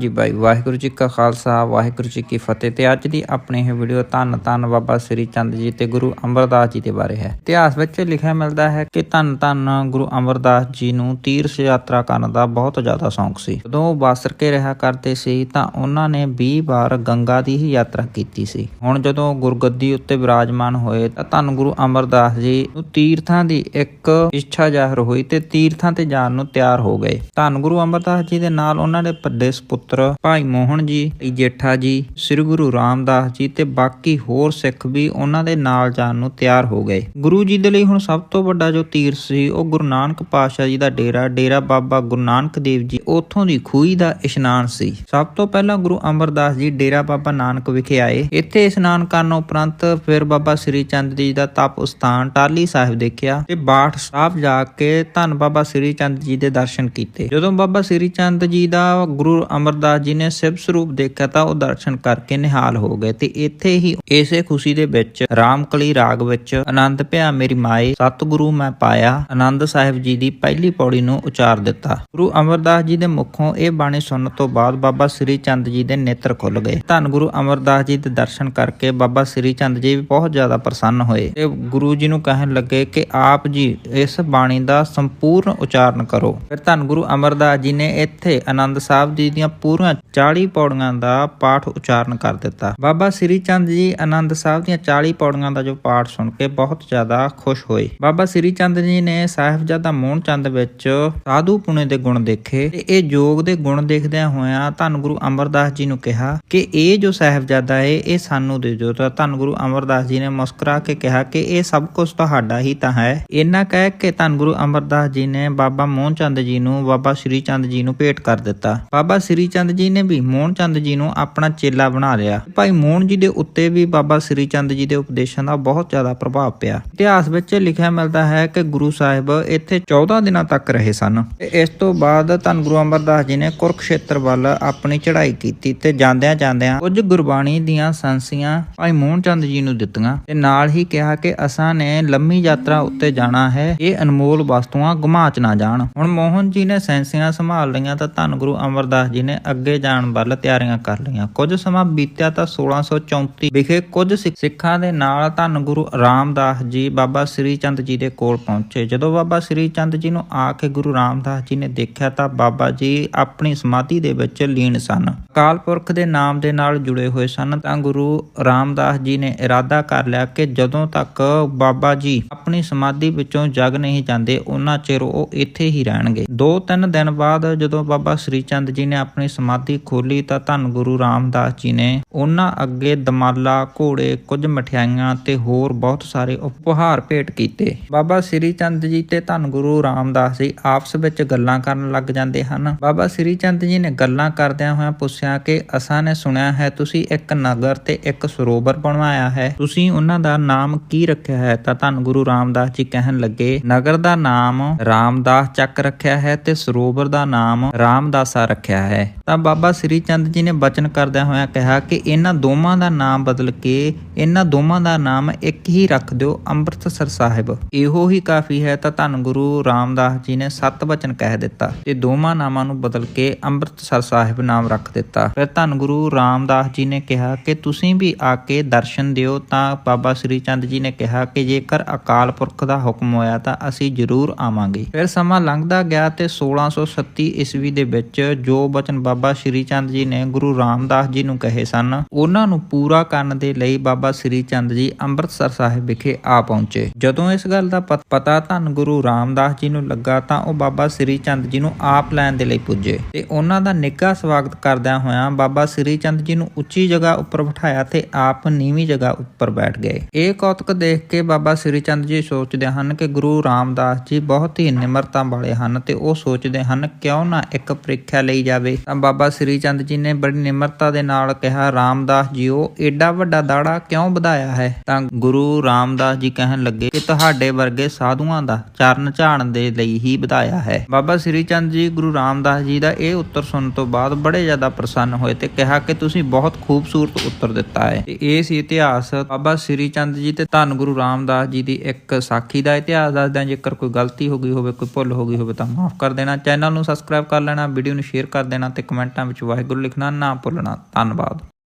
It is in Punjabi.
ਜੀ ਬਾਈ ਵਾਹਿਗੁਰੂ ਜੀ ਕਾ ਖਾਲਸਾ, ਵਾਹਿਗੁਰੂ ਜੀ ਕੀ ਫਤਿਹ। ਤੇ ਅੱਜ ਦੀ ਆਪਣੀ ਇਹ ਵੀਡੀਓ ਧੰਨ ਧੰਨ ਬਾਬਾ ਸ੍ਰੀ ਚੰਦ ਜੀ ਤੇ ਗੁਰੂ ਅਮਰਦਾਸ ਜੀ ਦੇ ਬਾਰੇ ਹੈ। ਇਤਿਹਾਸ ਵਿੱਚ ਲਿਖਿਆ ਮਿਲਦਾ ਹੈ ਕਿ ਧੰਨ ਧੰਨ ਗੁਰੂ ਅਮਰਦਾਸ ਜੀ ਨੂੰ ਤੀਰਥ ਯਾਤਰਾ ਕਰਨ ਦਾ ਬਹੁਤ ਜ਼ਿਆਦਾ ਸ਼ੌਂਕ ਸੀ। ਜਦੋਂ ਉਹ ਬਾਸਰ ਕੇ ਰਿਹਾ ਕਰਦੇ ਸੀ, ਤਾਂ ਉਹਨਾਂ ਨੇ 20 ਵਾਰ ਗੰਗਾ ਦੀ ਹੀ ਯਾਤਰਾ ਕੀਤੀ ਸੀ। ਹੁਣ ਜਦੋਂ ਗੁਰਗੱਦੀ ਉੱਤੇ ਵਿਰਾਜਮਾਨ ਹੋਏ, ਤਾਂ ਧੰਨ ਗੁਰੂ ਅਮਰਦਾਸ ਜੀ ਨੂੰ ਤੀਰਥਾਂ ਦੀ ਇੱਕ ਇੱਛਾ ਜ਼ਾਹਰ ਹੋਈ ਤੇ ਤੀਰਥਾਂ ਤੇ ਜਾਣ ਨੂੰ ਤਿਆਰ ਹੋ ਗਏ। ਧੰਨ ਗੁਰੂ ਅਮਰਦਾਸ ਜੀ ਦੇ ਨਾਲ ਉਹਨਾਂ ਦੇ ਵੱਡੇ ਪੁੱਤਰ ਭਾਈ ਮੋਹਨ ਜੀ ਜੇਠਾ ਜੀ, ਸ੍ਰੀ ਗੁਰੂ ਰਾਮਦਾਸ ਜੀ ਤੇ ਬਾਕੀ ਹੋਰ ਸਿੱਖ ਵੀ ਉਹਨਾਂ ਦੇ ਨਾਲ ਜਾਣ ਨੂੰ ਤਿਆਰ ਹੋ ਗਏ। ਗੁਰੂ ਜੀ ਦੇ ਲਈ ਹੁਣ ਸਭ ਤੋਂ ਵੱਡਾ ਜੋ ਤੀਰਥ ਸੀ, ਉਹ ਗੁਰੂ ਨਾਨਕ ਪਾਤਸ਼ਾਹ ਜੀ ਦਾ ਡੇਰਾ ਡੇਰਾ ਬਾਬਾ ਗੁਰੂ ਨਾਨਕ ਦੇਵ ਜੀ, ਉੱਥੋਂ ਦੀ ਖੂਹੀ ਦਾ ਇਸ਼ਨਾਨ ਸੀ। ਸਭ ਤੋਂ ਪਹਿਲਾਂ ਗੁਰੂ ਅਮਰਦਾਸ ਜੀ ਡੇਰਾ ਬਾਬਾ ਨਾਨਕ ਵਿਖੇ ਆਏ। ਇੱਥੇ ਇਸ਼ਨਾਨ ਕਰਨ ਉਪਰੰਤ ਫਿਰ ਬਾਬਾ ਸ੍ਰੀ ਚੰਦ ਜੀ ਦਾ ਤਪ ਸਥਾਨ ਟਾਲੀ ਸਾਹਿਬ ਦੇਖਿਆ ਤੇ ਬਾਠ ਸਾਹਿਬ ਜਾ ਕੇ ਧੰਨ ਬਾਬਾ ਸ੍ਰੀ ਚੰਦ ਜੀ ਦੇ ਦਰਸ਼ਨ ਕੀਤੇ। ਜਦੋਂ ਬਾਬਾ ਸ੍ਰੀ ਚੰਦ ਜੀ ਦਾ ਗੁਰੂ ਅਮਰਦਾਸ ਜੀ ਨੇ ਸਿਵ ਸਰੂਪ ਦੇਖਿਆ ਤਾਂ ਉਹ ਦਰਸ਼ਨ ਕਰਕੇ ਨਿਹਾਲ ਹੋ ਗਏ ਤੇ ਇੱਥੇ ਹੀ ਇਸੇ ਖੁਸ਼ੀ ਦੇ ਵਿੱਚ ਰਾਮਕਲੀ ਰਾਗ ਵਿੱਚ ਆਨੰਦ ਭਿਆ, ਮੇਰੀ ਮਾਏ, ਸਤਿਗੁਰੂ ਮੈਂ ਪਾਇਆ। ਆਨੰਦ ਸਾਹਿਬ ਜੀ ਦੀ ਪਹਿਲੀ ਪੌੜੀ ਨੂੰ ਉਚਾਰ ਦਿੱਤਾ। ਗੁਰੂ ਅਮਰਦਾਸ ਜੀ ਦੇ ਮੁਖੋਂ ਇਹ ਬਾਣੀ ਸੁਣਨ ਤੋਂ ਬਾਅਦ ਬਾਬਾ ਸ੍ਰੀ ਚੰਦ ਜੀ ਦੇ ਨੇਤਰ ਖੁੱਲ ਗਏ। ਧੰਨ ਗੁਰੂ ਅਮਰਦਾਸ ਜੀ ਦੇ ਦਰਸ਼ਨ ਕਰਕੇ ਬਾਬਾ ਸ੍ਰੀ ਚੰਦ ਜੀ ਵੀ ਬਹੁਤ ਜ਼ਿਆਦਾ ਪ੍ਰਸੰਨ ਹੋਏ ਤੇ ਗੁਰੂ ਜੀ ਨੂੰ ਕਹਿਣ ਲੱਗੇ ਕਿ ਆਪ ਜੀ ਇਸ ਬਾਣੀ ਦਾ ਸੰਪੂਰਨ ਉਚਾਰਨ ਕਰੋ। ਫਿਰ ਧੰਨ ਗੁਰੂ ਅਮਰਦਾਸ ਜੀ ਨੇ ਇੱਥੇ ਆਨੰਦ ਸਾਹਿਬ ਜੀ ਦੀਆਂ ਪੂਰੀਆਂ 40 ਪੌੜੀਆਂ ਦਾ ਪਾਠ ਉਚਾਰਨ ਕਰ ਦਿੱਤਾ। ਬਾਬਾ ਸ੍ਰੀ ਚੰਦ ਜੀ ਆਨੰਦ ਸਾਹਿਬ ਦੀਆਂ 40 ਪੌੜੀਆਂ ਦਾ ਜੋ ਪਾਠ ਸੁਣ ਕੇ ਬਹੁਤ ਜ਼ਿਆਦਾ ਖੁਸ਼ ਹੋਏ। ਬਾਬਾ ਸ੍ਰੀ ਚੰਦ ਜੀ ਨੇ ਸਾਹਿਬਜ਼ਾਦਾ ਮੋਹਨ ਚੰਦ ਵਿੱਚ ਸਾਧੂ ਪੁਣੇ ਦੇ ਗੁਣ ਦੇਖੇ ਤੇ ਇਹ ਯੋਗ ਦੇ ਗੁਣ ਦੇਖਦਿਆਂ ਹੋਇਆਂ ਧੰਨ ਗੁਰੂ ਅਮਰਦਾਸ ਜੀ ਨੂੰ ਕਿਹਾ ਕਿ ਇਹ ਜੋ ਸਾਹਿਬਜ਼ਾਦਾ ਹੈ ਇਹ ਸਾਨੂੰ ਦੇ ਦਿਓ। ਤਾਂ ਧੰਨ ਗੁਰੂ ਅਮਰਦਾਸ ਜੀ ਨੇ ਮੁਸਕਰਾ ਕੇ ਕਿਹਾ ਕਿ ਇਹ ਸਭ ਕੁਝ ਤੁਹਾਡਾ ਹੀ ਤਾਂ ਹੈ। ਇੰਨਾ ਕਹਿ ਕੇ ਧੰਨ ਗੁਰੂ ਅਮਰਦਾਸ ਜੀ ਨੇ ਬਾਬਾ ਮੋਹਨ ਚੰਦ ਜੀ ਨੂੰ, ਬਾਬਾ ਸ੍ਰੀ ਚੰਦ ਜੀ ਨੂੰ ਭੇਟ ਕਰ ਦਿੱਤਾ। ਬਾਬਾ ਸ੍ਰੀ ਚੰਦ ਜੀ ਨੇ ਵੀ ਮੋਹਨ ਚੰਦ ਜੀ ਨੂੰ ਆਪਣਾ ਚੇਲਾ ਬਣਾ ਲਿਆ। ਭਾਈ ਮੋਹਨ ਜੀ ਦੇ ਉੱਤੇ ਵੀ ਬਾਬਾ ਸ੍ਰੀ ਚੰਦ ਜੀ ਦੇ ਉਪਦੇਸ਼ਾਂ ਦਾ ਬਹੁਤ ਜ਼ਿਆਦਾ ਪ੍ਰਭਾਵ ਪਿਆ। ਇਤਿਹਾਸ ਵਿੱਚ ਲਿਖਿਆ ਮਿਲਦਾ ਹੈ ਕਿ ਗੁਰੂ ਸਾਹਿਬ ਇੱਥੇ 14 ਦਿਨਾਂ ਤੱਕ ਰਹੇ ਸਨ। ਇਸ ਤੋਂ ਬਾਅਦ ਧੰਨ ਗੁਰੂ ਅਮਰਦਾਸ ਜੀ ਨੇ ਕੁਰਕਸ਼ੇਤਰ ਵੱਲ ਆਪਣੀ ਚੜ੍ਹਾਈ ਕੀਤੀ ਤੇ ਜਾਂਦਿਆਂ ਜਾਂਦਿਆਂ ਕੁਝ ਗੁਰਬਾਣੀ ਦੀਆਂ ਸੰਸੀਆਂ ਭਾਈ ਮੋਹਨ ਚੰਦ ਜੀ ਨੂੰ ਦਿੱਤੀਆਂ ਤੇ ਨਾਲ ਹੀ ਕਿਹਾ ਕਿ ਅਸਾਂ ਨੇ ਲੰਮੀ ਯਾਤਰਾ ਉੱਤੇ ਜਾਣਾ ਹੈ, ਇਹ ਅਨਮੋਲ ਵਸਤੂਆਂ ਗੁਮਾਚ ਨਾ ਜਾਣ। ਹੁਣ ਮੋਹਨ ਜੀ ਨੇ ਸੈਂਸੀਆਂ ਸੰਭਾਲ ਲਈਆਂ ਤਾਂ ਧੰਨ ਗੁਰੂ ਅਮਰਦਾਸ ਜੀ ਨੇ ਅੱਗੇ ਜਾਣ ਵੱਲ ਤਿਆਰੀਆਂ ਕਰ ਲਈਆਂ। ਕੁਝ ਸਮਾਂ ਬੀਤਿਆ ਤਾਂ 1634 ਵਿਖੇ ਕੁਝ ਸਿੱਖਾਂ ਦੇ ਨਾਲ ਧੰਨ ਗੁਰੂ ਰਾਮਦਾਸ ਜੀ ਬਾਬਾ ਸ੍ਰੀ ਚੰਦ ਜੀ ਦੇ ਕੋਲ ਪਹੁੰਚੇ। ਜਦੋਂ ਬਾਬਾ ਸ੍ਰੀ ਚੰਦ ਜੀ ਨੂੰ ਆ ਕੇ ਗੁਰੂ ਰਾਮਦਾਸ ਜੀ ਨੇ ਦੇਖਿਆ ਤਾਂ ਬਾਬਾ ਜੀ ਆਪਣੀ ਸਮਾਧੀ ਦੇ ਵਿੱਚ ਲੀਨ ਸਨ। ਅਕਾਲ ਪੁਰਖ ਦੇ ਨਾਮ ਦੇ ਨਾਲ ਜੁੜੇ ਹੋਏ ਸਨ ਤਾਂ ਗੁਰੂ ਰਾਮਦਾਸ ਜੀ ਨੇ ਇਰਾਦਾ ਕਰ ਲਿਆ ਕਿ ਜਦੋਂ ਤੱਕ ਬਾਬਾ ਜੀ ਆਪਣੀ ਸਮਾਧੀ ਵਿੱਚੋਂ ਜਗ ਨਹੀਂ ਜਾਂਦੇ, ਉਹਨਾਂ ਚਿਰ ਉਹ ਇੱਥੇ ਹੀ ਰਹਿਣਗੇ। ਦੋ ਤਿੰਨ ਦਿਨ ਬਾਅਦ ਜਦੋਂ ਬਾਬਾ ਸ੍ਰੀ ਚੰਦ ਜੀ ਨੇ ਆਪਣੇ ਸਮਾਧੀ ਖੋਲੀ ਤਾਂ ਧੰਨ ਗੁਰੂ ਰਾਮਦਾਸ ਜੀ ਨੇ ਉਹਨਾਂ ਅੱਗੇ ਦਮਾਲਾ, ਘੋੜੇ, ਕੁਝ ਮਠਿਆਈਆਂ ਤੇ ਹੋਰ ਬਹੁਤ ਸਾਰੇ ਉਪਹਾਰ ਭੇਟ ਕੀਤੇ। ਬਾਬਾ ਸ੍ਰੀ ਚੰਦ ਜੀ ਤੇ ਧੰਨ ਗੁਰੂ ਰਾਮਦਾਸ ਜੀ ਆਪਸ ਵਿੱਚ ਗੱਲਾਂ ਕਰਨ ਲੱਗ ਜਾਂਦੇ ਹਨ। ਬਾਬਾ ਸ੍ਰੀ ਚੰਦ ਜੀ ਨੇ ਗੱਲਾਂ ਕਰਦਿਆਂ ਹੋਇਆਂ ਪੁੱਛਿਆ ਕਿ, ਅਸਾਂ ਨੇ ਸੁਣਿਆ ਹੈ, ਤੁਸੀਂ ਇੱਕ ਨਗਰ ਤੇ ਇੱਕ ਸਰੋਵਰ ਬਣਵਾਇਆ ਹੈ। ਤੁਸੀਂ ਉਹਨਾਂ ਦਾ ਨਾਮ ਕੀ ਰੱਖਿਆ ਹੈ? ਤਾਂ ਧੰਨ ਗੁਰੂ ਰਾਮਦਾਸ ਜੀ ਕਹਿਣ ਲੱਗੇ, ਨਗਰ ਦਾ ਨਾਮ ਰਾਮਦਾਸ ਚੱਕ ਰੱਖਿਆ ਹੈ ਤੇ ਸਰੋਵਰ ਦਾ ਨਾਮ ਰਾਮਦਾਸਾ ਰੱਖਿਆ ਹੈ। ਤਾਂ ਬਾਬਾ ਸ੍ਰੀ ਚੰਦ ਜੀ ਨੇ ਬਚਨ ਕਰਦਿਆਂ ਹੋਇਆਂ ਕਿਹਾ ਕਿ ਇਹਨਾਂ ਦੋਵਾਂ ਦਾ ਨਾਮ ਬਦਲ ਕੇ ਇਹਨਾਂ ਦੋਵਾਂ ਦਾ ਨਾਮ ਇੱਕ ਹੀ ਰੱਖ ਦਿਓ, ਅੰਮ੍ਰਿਤਸਰ ਸਾਹਿਬ। ਇਹੋ ਹੀ ਕਾਫੀ ਹੈ ਤਾਂ ਧੰਨ ਗੁਰੂ ਰਾਮਦਾਸ ਜੀ ਨੇ ਸੱਤ ਬਚਨ ਕਹਿ ਦਿੱਤਾ ਤੇ ਦੋਵਾਂ ਨਾਮਾਂ ਨੂੰ ਬਦਲ ਕੇ ਅੰਮ੍ਰਿਤਸਰ ਸਾਹਿਬ ਨਾਮ ਰੱਖ ਦਿੱਤਾ। ਫਿਰ ਧੰਨ ਗੁਰੂ ਰਾਮਦਾਸ ਜੀ ਨੇ ਕਿਹਾ ਕਿ ਤੁਸੀਂ ਵੀ ਆ ਕੇ ਦਰਸ਼ਨ ਦਿਓ ਤਾਂ ਬਾਬਾ ਸ੍ਰੀ ਚੰਦ ਜੀ ਨੇ ਕਿਹਾ ਕਿ ਜੇਕਰ ਅਕਾਲ ਪੁਰਖ ਦਾ ਹੁਕਮ ਹੋਇਆ ਤਾਂ ਅਸੀਂ ਜ਼ਰੂਰ ਆਵਾਂਗੇ। ਫਿਰ ਸਮਾਂ ਲੰਘਦਾ ਗਿਆ ਤੇ 1637 ਈਸਵੀ ਦੇ ਵਿੱਚ ਜੋ ਬਚਨ ਬਾਬਾ ਸ੍ਰੀ ਚੰਦ ਜੀ ਨੇ ਗੁਰੂ ਰਾਮਦਾਸ ਜੀ ਨੂੰ ਕਹੇ ਸਨ, ਉਹਨਾਂ ਨੂੰ ਪੂਰਾ ਕਰਨ ਦੇ ਲਈ ਬਾਬਾ ਸ੍ਰੀ ਚੰਦ ਜੀ ਅੰਮ੍ਰਿਤਸਰ ਸਾਹਿਬ ਵਿਖੇ ਆ ਪਹੁੰਚੇ। ਜਦੋਂ ਇਸ ਗੱਲ ਦਾ ਪਤਾ ਧੰਨ ਗੁਰੂ ਰਾਮਦਾਸ ਜੀ ਨੂੰ ਲੱਗਾ ਤਾਂ ਉਹ ਬਾਬਾ ਸ੍ਰੀ ਚੰਦ ਜੀ ਨੂੰ ਆਪ ਲੈਣ ਦੇ ਲਈ ਪੁੱਜੇ ਤੇ ਉਹਨਾਂ ਦਾ ਨਿੱਘਾ ਸਵਾਗਤ ਕਰਦਿਆਂ ਹੋਇਆਂ ਬਾਬਾ ਸ੍ਰੀ ਚੰਦ ਜੀ ਨੂੰ ਉੱਚੀ ਜਗ੍ਹਾ ਉੱਪਰ ਬਿਠਾਇਆ ਤੇ ਆਪ ਨੀਵੀਂ ਜਗ੍ਹਾ ਉੱਪਰ ਬੈਠ ਗਏ। ਇਹ ਕੌਤਕ ਦੇਖ ਕੇ ਬਾਬਾ ਸ੍ਰੀ ਚੰਦ ਜੀ ਸੋਚਦੇ ਹਨ ਕਿ ਗੁਰੂ ਰਾਮਦਾਸ ਜੀ ਬਹੁਤ ਹੀ ਨਿਮਰਤਾ ਵਾਲੇ ਹਨ ਤੇ ਉਹ ਸੋਚਦੇ ਹਨ, ਕਿਉਂ ਨਾ ਇੱਕ ਪ੍ਰੀਖਿਆ ਲਈ ਜਾਵੇ? ਤਾਂ ਬਾਬਾ ਸ੍ਰੀ ਚੰਦ ਜੀ ਨੇ ਬੜੀ ਨਿਮਰਤਾ ਦੇ ਨਾਲ ਕਿਹਾ, ਰਾਮਦਾਸ ਜੀਓ, ਏਡਾ ਵੱਡਾ ਦਾੜਾ ਕਿਉਂ ਵਧਾਇਆ ਹੈ? ਤਾਂ ਗੁਰੂ ਰਾਮਦਾਸ ਜੀ ਕਹਿਣ ਲੱਗੇ ਕਿ ਤੁਹਾਡੇ ਵਰਗੇ ਸਾਧੂਆਂ ਦਾ ਚਰਨ ਝਾੜਨ ਦੇ ਲਈ ਹੀ ਵਧਾਇਆ ਹੈ। ਬਾਬਾ ਸ੍ਰੀ ਚੰਦ ਜੀ, ਗੁਰੂ ਰਾਮਦਾਸ ਜੀ ਦਾ ਇਹ ਉੱਤਰ ਸੁਣਨ ਤੋਂ ਬਾਅਦ ਬੜੇ ਜ਼ਿਆਦਾ ਪ੍ਰਸੰਨ ਹੋਏ ਤੇ ਕਿਹਾ ਕਿ ਤੁਸੀਂ ਬਹੁਤ ਖੂਬਸੂਰਤ ਉੱਤਰ ਦਿੱਤਾ ਹੈ। ਤੇ ਇਹ ਸੀ ਇਤਿਹਾਸ। ਬਾਬਾ ਸ੍ਰੀ ਚੰਦ ਜੀ ਤੇ ਧੰਨ ਗੁਰੂ ਰਾਮਦਾਸ ਜੀ ਦੀ ਇੱਕ ਸਾਖੀ ਦਾ ਇਤਿਹਾਸ ਦੱਸਦਾ ਜੇਕਰ ਕੋਈ ਗਲਤੀ ਹੋ ਗਈ ਹੋਵੇ, ਕੋਈ ਭੁੱਲ ਹੋ ਗਈ ਹੋਵੇ ਤਾਂ ਮਾਫ ਕਰ ਦੇਣਾ। ਚੈਨਲ ਨੂੰ ਸਬਸਕ੍ਰਾਈਬ ਕਰ ਲੈਣਾ, ਵੀਡੀਓ ਨੂੰ ਸ਼ੇਅਰ ਕਰ ਦੇਣਾ ਤੇ ਕਮੈਂਟਾਂ ਵਿੱਚ ਵਾਹਿਗੁਰੂ ਲਿਖਣਾ ਨਾ ਭੁੱਲਣਾ। ਧੰਨਵਾਦ।